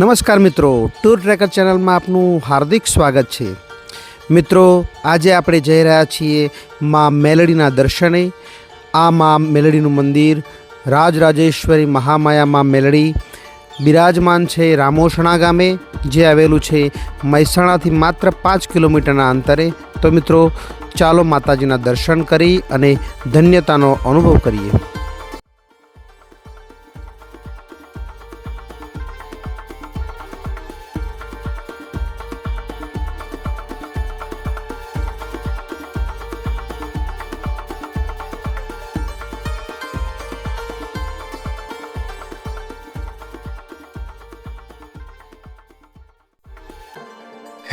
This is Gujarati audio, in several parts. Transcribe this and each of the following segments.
નમસ્કાર મિત્રો. ટૂર ટ્રેકર ચેનલમાં આપનું હાર્દિક સ્વાગત છે. મિત્રો, આજે આપણે જઈ રહ્યા છીએ મા મેલડીના દર્શને. આ મા મેલડીનું મંદિર, રાજરાજેશ્વરી મહામાયા મા મેલડી, બિરાજમાન છે રામોસણા ગામે, જે આવેલું છે મહેસાણાથી માત્ર પાંચ કિલોમીટરના અંતરે. તો મિત્રો, ચાલો માતાજીના દર્શન કરી અને ધન્યતાનો અનુભવ કરીએ.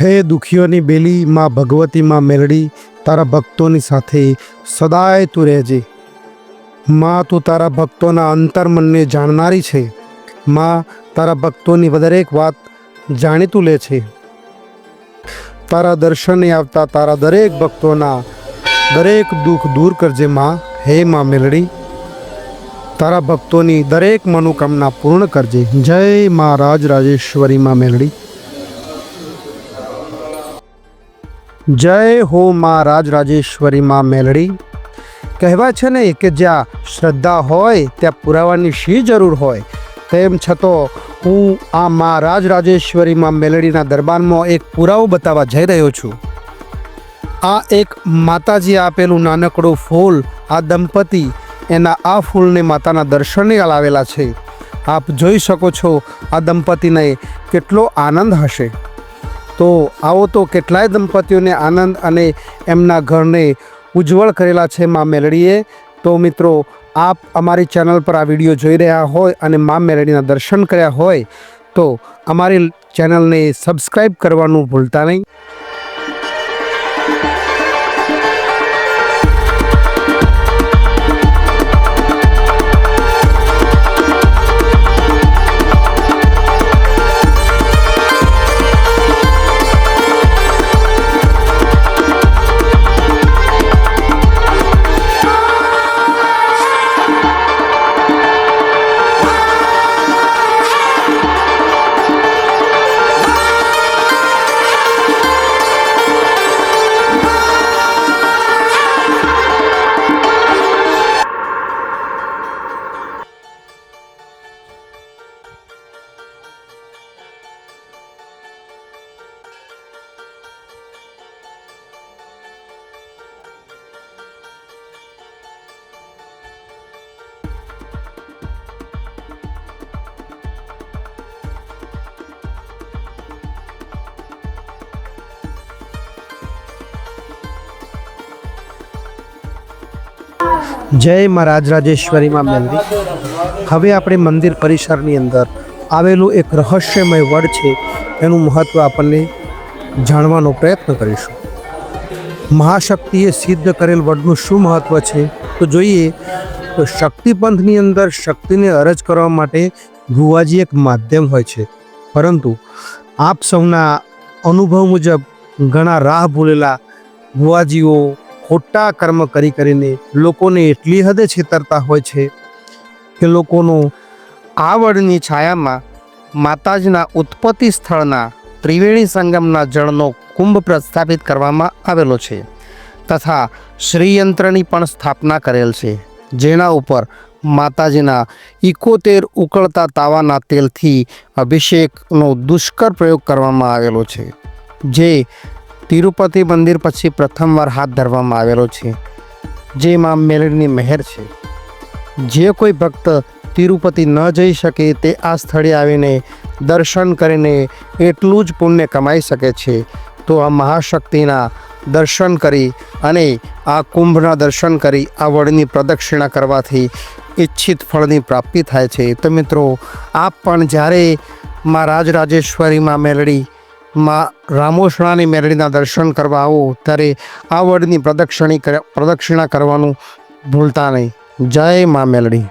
હે દુખીઓની બેલી માં ભગવતી માં મેલડી, તારા ભક્તોની સાથે સદાય તું રહેજે. માં, તું તારા ભક્તોના અંતર્મનને જાણનારી છે. માં, તારા ભક્તોની દરેક વાત જાણીતું લે છે. તારા દર્શને આવતા તારા દરેક ભક્તોના દરેક દુઃખ દૂર કરજે માં. હે માં મેલડી, તારા ભક્તોની દરેક મનોકામના પૂર્ણ કરજે. જય મા રાજ રાજેશ્વરી માં મેલડી. જય હો મા રાજરાજેશ્વરી માં મેલડી. કહેવાય છે ને કે જ્યાં શ્રદ્ધા હોય, ત્યાં પુરાવાની શી જરૂર હોય? તેમ છતાં હું આ મા રાજરાજેશ્વરી માં મેલડીના દરબારમાં એક પુરાવો બતાવવા જઈ રહ્યો છું. આ એક માતાજી આપેલું નાનકડું ફૂલ, આ દંપતી, એના આ ફૂલને માતાના દર્શને લાવેલા છે. આપ જોઈ શકો છો આ દંપતીને કેટલો આનંદ હશે. તો આવો તો કેટલાય દંપતીઓને આનંદ અને એમના ઘરને ઉજ્જવળ કરેલા છે મા મેલડીએ. તો મિત્રો, આપ અમારી ચેનલ પર આ વીડિયો જોઈ રહ્યા હોય અને મા મેલડીના દર્શન કર્યા હોય, તો અમારી ચેનલને સબસ્ક્રાઈબ કરવાનું ભૂલતા નહીં. જય મા રાજરાજેશ્વરીમાં મંદિર હવે આપણે મંદિર પરિસરની અંદર આવેલું એક રહસ્યમય વડ છે, એનું મહત્ત્વ આપણને જાણવાનો પ્રયત્ન કરીશું. મહાશક્તિએ સિદ્ધ કરેલ વડનું શું મહત્ત્વ છે? તો જોઈએ, તો શક્તિપંથની અંદર શક્તિને અરજ કરવા માટે ગુવાજી એક માધ્યમ હોય છે. પરંતુ આપ સૌના અનુભવ મુજબ ઘણા રાહ ભૂલેલા ભુવાજીઓ ખોટા કર્મ કરી કરીને લોકોને એટલી હદે છેતરતા હોય છે કે લોકોનો આ વડની છાયામાં માતાજીના ઉત્પત્તિ સ્થળના ત્રિવેણી સંગમના જળનો કુંભ પ્રસ્થાપિત કરવામાં આવેલો છે તથા શ્રીયંત્રની પણ સ્થાપના કરેલ છે, જેના ઉપર માતાજીના ઇકોતેર ઉકળતા તાવાના તેલથી અભિષેકનો દુષ્કર પ્રયોગ કરવામાં આવેલો છે, જે તિરુપતિ મંદિર પછી પ્રથમવાર હાથ ધરવામાં આવેલો છે, જે માં મેલડીની મહેર છે. જે કોઈ ભક્ત તિરુપતિ ન જઈ શકે તે આ સ્થળે આવીને દર્શન કરીને એટલું જ પુણ્ય કમાઈ શકે છે, તો આ મહાશક્તિના દર્શન કરી અને આ કુંભના દર્શન કરી આ વડની પ્રદક્ષિણા કરવાથી ઈચ્છિત ફળની પ્રાપ્તિ થાય છે. તો મિત્રો, આપ પણ જ્યારે માં રાજરાજેશ્વરીમાં મેલડી માં રામોષણાની મેરડીના દર્શન કરવા આવો, ત્યારે આ વડની પ્રદક્ષિણી પ્રદક્ષિણા કરવાનું ભૂલતા નહીં. જય મા મેલડી.